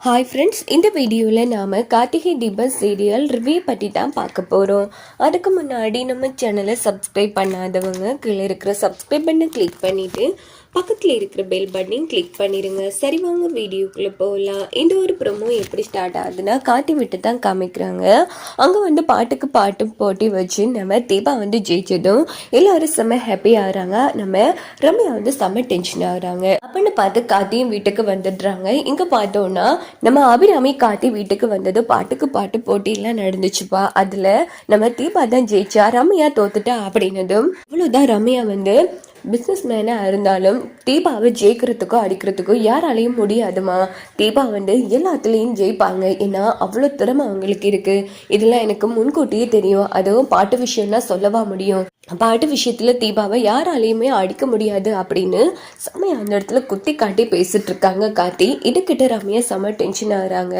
Hi friends இந்த வீடியோவில் நாம் கார்த்திகை தீபம் சீரியல் ரிவ்யூ பற்றி தான் பார்க்க போகிறோம் அதுக்கு முன்னாடி நம்ம சேனலை சப்ஸ்கிரைப் பண்ணாதவங்க கீழே இருக்கிற சப்ஸ்கிரைப் பண்ண கிளிக் பண்ணிவிட்டு பக்கத்தில் இருக்கிற பெல் பட்டனையும் கிளிக் பண்ணிடுங்க சரி வாங்க வீடியோக்குள்ளே போகலாம் இந்த ஒரு ப்ரொமோ எப்படி ஸ்டார்ட் ஆகுதுன்னா காட்டி விட்டு தான் காமிக்கிறாங்க. அங்கே வந்து பாட்டுக்கு பாட்டு போட்டி வச்சு நம்ம தீபா வந்து ஜெயிச்சதும் எல்லாரும் செம்ம ஹாப்பி ஆகிறாங்க. நம்ம ரம்யா வந்து செம்ம டென்ஷன் ஆகுறாங்க. அப்படின்னு பார்த்து காத்தியும் வீட்டுக்கு வந்துடுறாங்க. இங்கே பார்த்தோன்னா நம்ம அபிராமி காத்தி வீட்டுக்கு வந்தது பாட்டுக்கு பாட்டு போட்டியெல்லாம் நடந்துச்சுப்பா. அதில் நம்ம தீபா தான் ஜெயிச்சா ரம்யா தோத்துட்டா அப்படின்னதும் அவ்வளோதான் ரம்யா வந்து பிஸ்னஸ் மேனாக இருந்தாலும் தீபாவை ஜெயிக்கிறதுக்கோ அடிக்கிறதுக்கோ யாராலையும் முடியாதுமா தீபா வந்து எல்லாத்துலேயும் ஜெயிப்பாங்க. ஏன்னா அவ்வளோ திறமை அவங்களுக்கு இருக்குது இதெல்லாம் எனக்கு முன்கூட்டியே தெரியும். அதுவும் பாட்டு விஷயம்னா சொல்லவா முடியும். பாட்டு விஷயத்தில் தீபாவை யாராலையுமே அடிக்க முடியாது அப்படின்னு செம்மையா அந்த இடத்துல குத்தி காட்டி பேசிட்டு இருக்காங்க கார்த்தி. இதுக்கிட்ட ரம்யா செம டென்ஷன் ஆகிறாங்க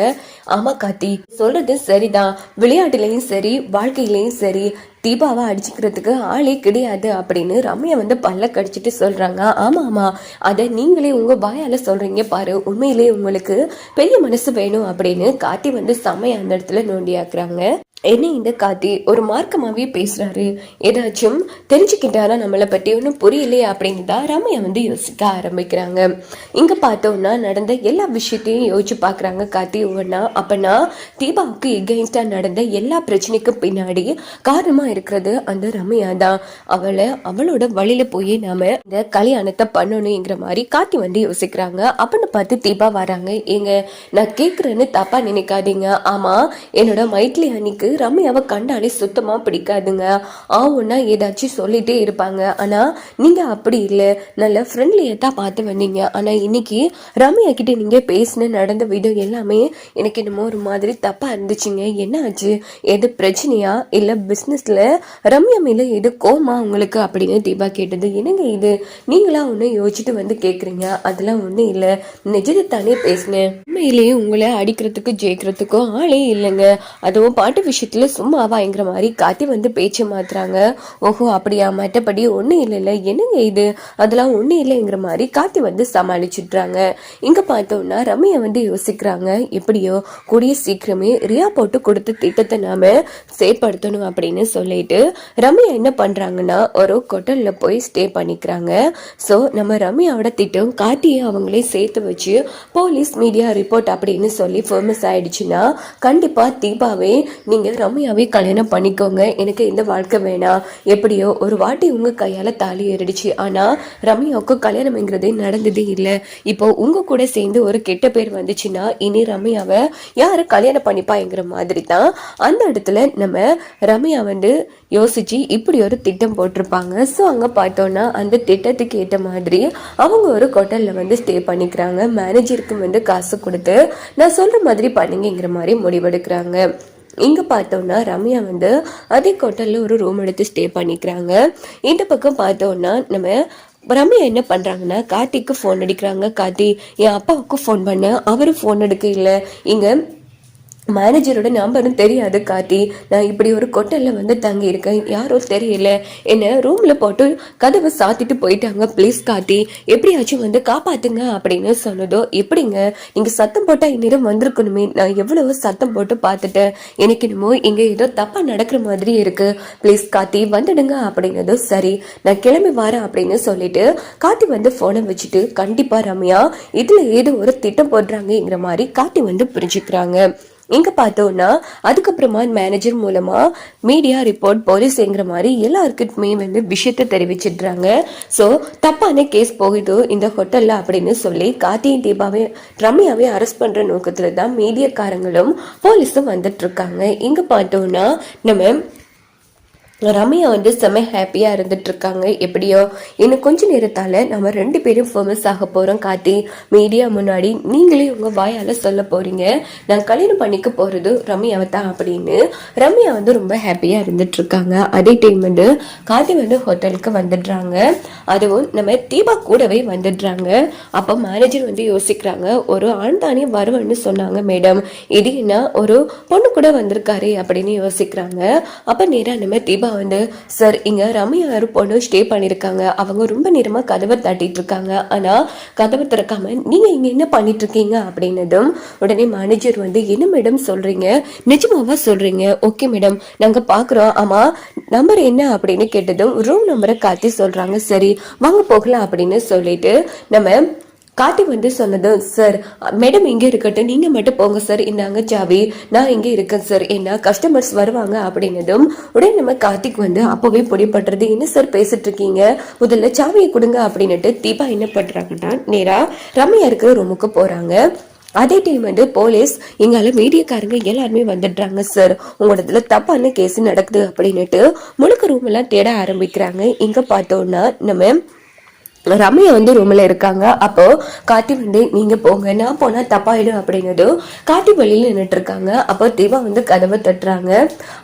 ஆமா கார்த்தி சொல்கிறது சரிதான். விளையாட்டுலேயும் சரி வாழ்க்கையிலையும் சரி. தீபாவை அடிச்சுக்கிறதுக்கு ஆளே கிடையாது அப்படின்னு ரம்யா வந்து பல்ல கடிச்சிட்டு சொல்கிறாங்க ஆமாம் ஆமாம் அதை நீங்களே உங்கள் வாயால் சொல்கிறீங்க பாரு. உண்மையிலே உங்களுக்கு பெரிய மனசு வேணும் அப்படின்னு காட்டி வந்து செம்மையா அந்த இடத்துல நோண்டியாக்குறாங்க. என்ன இந்த காத்தி ஒரு மார்க்கமாகவே பேசுகிறாரு ஏதாச்சும் தெரிஞ்சுக்கிட்டாரா நம்மளை பற்றி ஒன்றும் புரியலையே அப்படின்னு தான் ரம்யா வந்து யோசிக்க ஆரம்பிக்கிறாங்க. இங்கே பார்த்தோம்னா நடந்த எல்லா விஷயத்தையும் யோசிச்சு பார்க்குறாங்க காத்தி ஒவ்வொன்றா அப்போனா தீபாவுக்கு எகெயின்ஸ்டாக நடந்த எல்லா பிரச்சனைக்கும் பின்னாடி காரணமாக இருக்கிறது அந்த ரம்யா தான். அவளை அவளோட வழியில் போய் நாம இந்த கல்யாணத்தை பண்ணணுங்கிற மாதிரி காத்தி வந்து யோசிக்கிறாங்க. அப்படின்னு பார்த்து தீபா வராங்க. ஏங்க நான் கேட்குறேன்னு தப்பாக நினைக்காதீங்க. ஆமாம் என்னோட மைட்லி அன்னைக்கு ரம்யாவை கண்டாலே சுத்தமாக பிடிக்காதுங்க. ஆ ஏதாச்சும் சொல்லிட்டே இருப்பாங்க. ஆனா நீங்க அப்படி இல்லை. நல்ல ஃப்ரெண்ட்லியை தான் பார்த்து வந்தீங்க. ஆனால் இன்னைக்கு ரம்யா கிட்டே நீங்க பேசின நடந்த விதம் எல்லாமே எனக்கு என்னமோ ஒரு மாதிரி தப்பாக இருந்துச்சுங்க. என்ன ஆச்சு? எது பிரச்சனையா? இல்லை பிஸ்னஸில் ரம்யா மேலே எது கோமா உங்களுக்கு? அப்படின்னு தீபா கேட்டது. என்னங்க இது? நீங்களா ஒன்று யோசிச்சுட்டு வந்து கேட்குறீங்க அதெல்லாம் ஒன்றும் இல்லை. நிஜத்தை தானே பேசினேன். உண்மையிலேயே உங்களை அடிக்கிறதுக்கு ஜெயிக்கிறதுக்கும் ஆளே இல்லைங்க. அதுவும் பாட்டு விஷயத்துல சும்மாவாங்கிற மாதிரி காத்தி வந்து பேச்சு மாத்துறாங்க. ஓஹோ அப்படியா? மற்றபடி ஒன்றும் இல்லைல்ல. என்னங்க இது? அதெல்லாம் ஒன்றும் இல்லைங்கிற மாதிரி காத்தி வந்து சமாளிச்சுட்றாங்க. இங்கே பார்த்தோம்னா ரம்யா வந்து யோசிக்கிறாங்க. எப்படியோ கூடிய சீக்கிரமே ரியா போட்டு கொடுத்த திட்டத்தை நாம் செயற்படுத்தணும் அப்படின்னு சொல்லிட்டு ரம்யா என்ன பண்ணுறாங்கன்னா ஒரு கொட்டலில் போய் ஸ்டே பண்ணிக்கிறாங்க. ஸோ நம்ம ரம்யாவோட திட்டம் காட்டியே அவங்களே சேர்த்து வச்சு போலீஸ் மீடியா ரிப்போர்ட் அப்படின்னு சொல்லி ஃபேமஸ் ஆயிடுச்சுன்னா கண்டிப்பாக தீபாவே நீங்கள் நீங்கள் ரம்யாவே கல்யாணம் பண்ணிக்கோங்க. எனக்கு இந்த வாழ்க்கை வேணாம். எப்படியோ ஒரு வாட்டி உங்கள் கையால் தாலி ஏறிடுச்சு. ஆனால் ரம்யாவுக்கு கல்யாணம்ங்கிறதே நடந்ததே இல்லை. இப்போ உங்கள் கூட சேர்ந்து ஒரு கெட்ட பேர் வந்துச்சுன்னா இனி ரம்யாவை யார் கல்யாணம் பண்ணிப்பாங்கிற மாதிரி தான் அந்த இடத்துல நம்ம ரம்யா வந்து யோசிச்சு இப்படி ஒரு திட்டம் போட்டிருப்பாங்க. ஸோ அங்கே பார்த்தோன்னா அந்த திட்டத்துக்கு ஏற்ற மாதிரி அவங்க ஒரு ஹோட்டலில் வந்து ஸ்டே பண்ணிக்கிறாங்க. மேனேஜருக்கு வந்து காசு கொடுத்து நான் சொல்கிற மாதிரி பண்ணுங்கிற மாதிரி முடிவெடுக்கிறாங்க. இங்கே பார்த்தோன்னா ரம்யா வந்து அதே ஹோட்டலில் ஒரு ரூம் எடுத்து ஸ்டே பண்ணிக்கிறாங்க. இந்த பக்கம் பார்த்தோன்னா நம்ம ரம்யா என்ன பண்ணுறாங்கன்னா கார்த்திக்கு ஃபோன் அடிக்கிறாங்க. கார்த்தி என் அப்பாவுக்கு ஃபோன் பண்ண அவரும் ஃபோன் எடுக்க இல்லை இங்கே மேனேஜரோட நம்பரும் தெரியாது காட்டி நான் இப்படி ஒரு கொட்டலில் வந்து தங்கியிருக்கேன். யாரும் தெரியல. என்னை ரூமில் போட்டு கதவை சாத்திட்டு போயிட்டாங்க. ப்ளீஸ் காட்டி எப்படியாச்சும் வந்து காப்பாத்துங்க அப்படின்னு சொன்னதோ எப்படிங்க? நீங்கள் சத்தம் போட்டால் இந்நேரம் வந்திருக்கணுமே. நான் எவ்வளவு சத்தம் போட்டு பார்த்துட்டேன். எனக்கு என்னமோ ஏதோ தப்பாக நடக்கிற மாதிரி இருக்குது ப்ளீஸ் காத்தி வந்துடுங்க அப்படின்னதும் சரி. நான் கிளம்பி வரேன் அப்படின்னு சொல்லிட்டு காத்தி வந்து ஃபோனை வச்சுட்டு கண்டிப்பாக ரம்யா இதில் ஏதோ ஒரு திட்டம் போடுறாங்கங்கிற மாதிரி காத்தி வந்து புரிஞ்சுக்கிறாங்க. இங்கே பார்த்தோம்னா அதுக்கப்புறமா மேனேஜர் மூலமாக மீடியா ரிப்போர்ட் போலீஸ்ங்கிற மாதிரி எல்லாருக்குமே வந்து விஷயத்தை தெரிவிச்சிடுறாங்க. ஸோ தப்பான கேஸ் போகுது இந்த ஹோட்டலில் அப்படின்னு சொல்லி கார்த்தியின் தீபாவை ரம்யாவை அரெஸ்ட் பண்ணுற நோக்கத்தில் தான் மீடியாக்காரங்களும் போலீஸும் வந்துட்டுருக்காங்க இங்கே பார்த்தோன்னா பார்த்தோம்னா நம்ம ரம்யா வந்து செம்ம ஹாப்பியாக இருந்துட்டு இருக்காங்க எப்படியோ இன்னும் கொஞ்ச நேரத்தால் நம்ம ரெண்டு பேரும் ஃபேமஸ் ஆக போகிறோம் காத்தி மீடியா முன்னாடி. நீங்களே உங்கள் வாயால் சொல்ல போகிறீங்க நான் கல்யாணம் பண்ணிக்க போகிறது ரம்யாவை தான் அப்படின்னு. ரம்யா வந்து ரொம்ப ஹாப்பியாக இருந்துட்டு இருக்காங்க அதே டைம் வந்து காத்தி வந்து ஹோட்டலுக்கு வந்துடுறாங்க. அதுவும் நம்ம தீபா கூடவே வந்துடுறாங்க. அப்போ மேனேஜர் வந்து யோசிக்கிறாங்க ஒரு ஆண் தானே வருவன்னு சொன்னாங்க மேடம் இது என்ன ஒரு பொண்ணு கூட வந்திருக்காரு அப்படின்னு யோசிக்கிறாங்க. அப்போ நேராக நம்ம தீபா தீபா வந்து சார் இங்கே ரம்யா யாரும் பொண்ணு ஸ்டே பண்ணியிருக்காங்க அவங்க ரொம்ப நேரமாக கதவை தட்டிட்டு இருக்காங்க. ஆனால் கதவை திறக்காம நீங்கள் இங்கே என்ன பண்ணிட்டு இருக்கீங்க? அப்படின்னதும் உடனே மேனேஜர் வந்து என்ன மேடம் சொல்கிறீங்க நிஜமாவா சொல்கிறீங்க ஓகே மேடம் நாங்கள் பார்க்குறோம் ஆமாம் நம்பர் என்ன? அப்படின்னு கேட்டதும் ரூம் நம்பரை காத்தி சொல்கிறாங்க சரி வாங்க போகலாம். அப்படின்னு சொல்லிட்டு நம்ம காட்டி வந்து சொன்னதும் சார் மேடம் இங்கே இருக்கட்டும் நீங்கள் மட்டும் போங்க சார் இந்தாங்க சாவி நான் இங்கே இருக்கேன் சார் ஏன்னா கஸ்டமர்ஸ் வருவாங்க அப்படின்னதும் உடனே நம்ம கார்த்திக் வந்து அப்போவே பொடிப்படுறது என்ன சார் பேசிட்டு இருக்கீங்க முதல்ல சாவியை கொடுங்க அப்படின்னுட்டு தீபா என்ன பண்ணுறாங்கன்னா நேராக ரம்யா இருக்கிற ரூமுக்கு போகிறாங்க அதே டைம் வந்து போலீஸ் எங்கால மீடியாக்காரங்க எல்லாருமே வந்துடுறாங்க சார் உங்களோடதுல தப்பான கேஸ் நடக்குது அப்படின்னுட்டு முழுக்க ரூம் எல்லாம் தேட ஆரம்பிக்கிறாங்க. இங்க பார்த்தோம்னா நம்ம ரம்யா வந்து ரூமில் இருக்காங்க. அப்போது காட்டி வந்து நீங்கள் போங்க. நான் போனால் தப்பாயிடும் அப்படின்னதும் காட்டி வழியில் நின்றுட்டு இருக்காங்க அப்போ தீபா வந்து கதவை தட்டுறாங்க.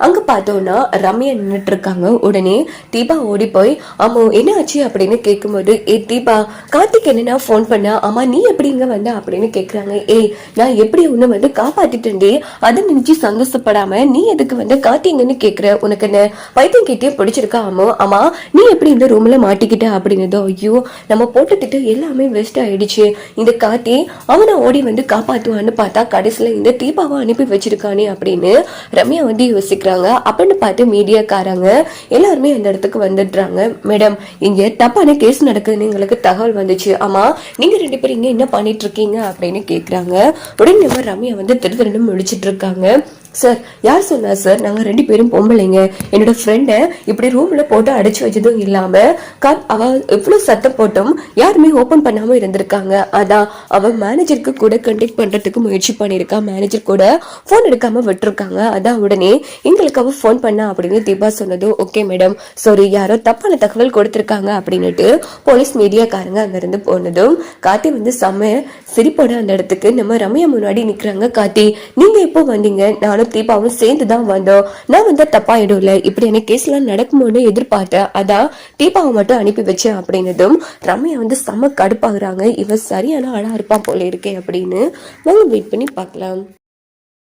அங்கே பார்த்தோன்னா ரம்யா நின்றுட்டுருக்காங்க உடனே தீபா ஓடி போய் ஆமா என்ன ஆச்சு அப்படின்னு கேட்கும்போது ஏ தீபா கார்த்திக் என்னென்னா ஃபோன் பண்ண? அம்மா நீ எப்படி இங்கே வந்த? அப்படின்னு கேட்குறாங்க ஏய் நான் எப்படி ஒன்று வந்து காப்பாத்திட்டேன்டே அதை நினச்சி சந்தோஷப்படாமல் நீ எதுக்கு வந்து காட்டிங்கன்னு கேட்குற உனக்கு என்ன பைத்தியம் கிட்டே பிடிச்சிருக்கா ஆமா அம்மா நீ எப்படி இந்த ரூமில் மாட்டிக்கிட்ட? அப்படின்னதோ ஐயோ நம்ம போட்ட திட்டம் எல்லாமே வேஸ்ட் ஆயிடுச்சு. இந்த காத்தி அவனை ஓடி வந்து காப்பாத்துவான்னு பார்த்தா கடைசியில இந்த தீபாவை அனுப்பி வச்சிருக்கானே அப்படின்னு ரம்யா வந்து யோசிக்கிறாங்க. அப்படின்னு பார்த்து மீடியாக்காரங்க எல்லாருமே அந்த இடத்துக்கு வந்துடுறாங்க. மேடம் இங்க தப்பான கேஸ் நடக்குதுன்னு எங்களுக்கு தகவல் வந்துச்சு. ஆமா நீங்க ரெண்டு பேரும் இங்க என்ன பண்ணிட்டு இருக்கீங்க அப்படின்னு கேக்குறாங்க. உடனே நம்ம ரம்யா வந்து திருத்திரண்டு முடிச்சிட்டு இருக்காங்க. சார் யார் சொன்னா சார் நாங்கள் ரெண்டு பேரும் பொம்பளைங்க. என்னோட ஃப்ரெண்டை இப்படி ரூமில் போட்டு அடைச்சி வச்சதும் இல்லாமல் கா அவ எவ்வளோ சத்தம் போட்டும் யாருமே ஓப்பன் பண்ணாமல் இருந்திருக்காங்க. அதான் அவ மேனேஜருக்கு கூட கண்டெக்ட் பண்ணுறதுக்கு முயற்சி பண்ணியிருக்கா. மேனேஜர் கூட ஃபோன் எடுக்காமல் விட்டுருக்காங்க. அதான் உடனே எங்களுக்கு அவ ஃபோன் பண்ணா அப்படின்னு தீபா சொன்னதும் ஓகே மேடம் சாரி யாரோ தப்பான தகவல் கொடுத்துருக்காங்க அப்படின்னுட்டு போலீஸ் மீடியாக்காரங்க அங்கேருந்து போனதும் கார்த்தி வந்து செம்ம சிரிப்போட அந்த இடத்துக்கு நம்ம ரம்யா முன்னாடி நிற்கிறாங்க கார்த்தி. நீங்கள் எப்போ வந்தீங்க? நானும் தீபாவும் சேர்ந்து தான் வந்தோம். நான் வந்தா தப்பாயிடும்ல இப்படி எனக்கு கேஸ்லாம் நடக்குமோன்னு எதிர்பார்த்தேன் அதான் தீபாவை மட்டும் அனுப்பி வச்சேன் அப்படின்னதும் ரம்யா வந்து செம்ம கடுப்பாகுறாங்க. இவ சரியான ஆளா இருப்பான் போல இருக்கே அப்படின்னு. வாங்க வெயிட் பண்ணி பார்க்கலாம்.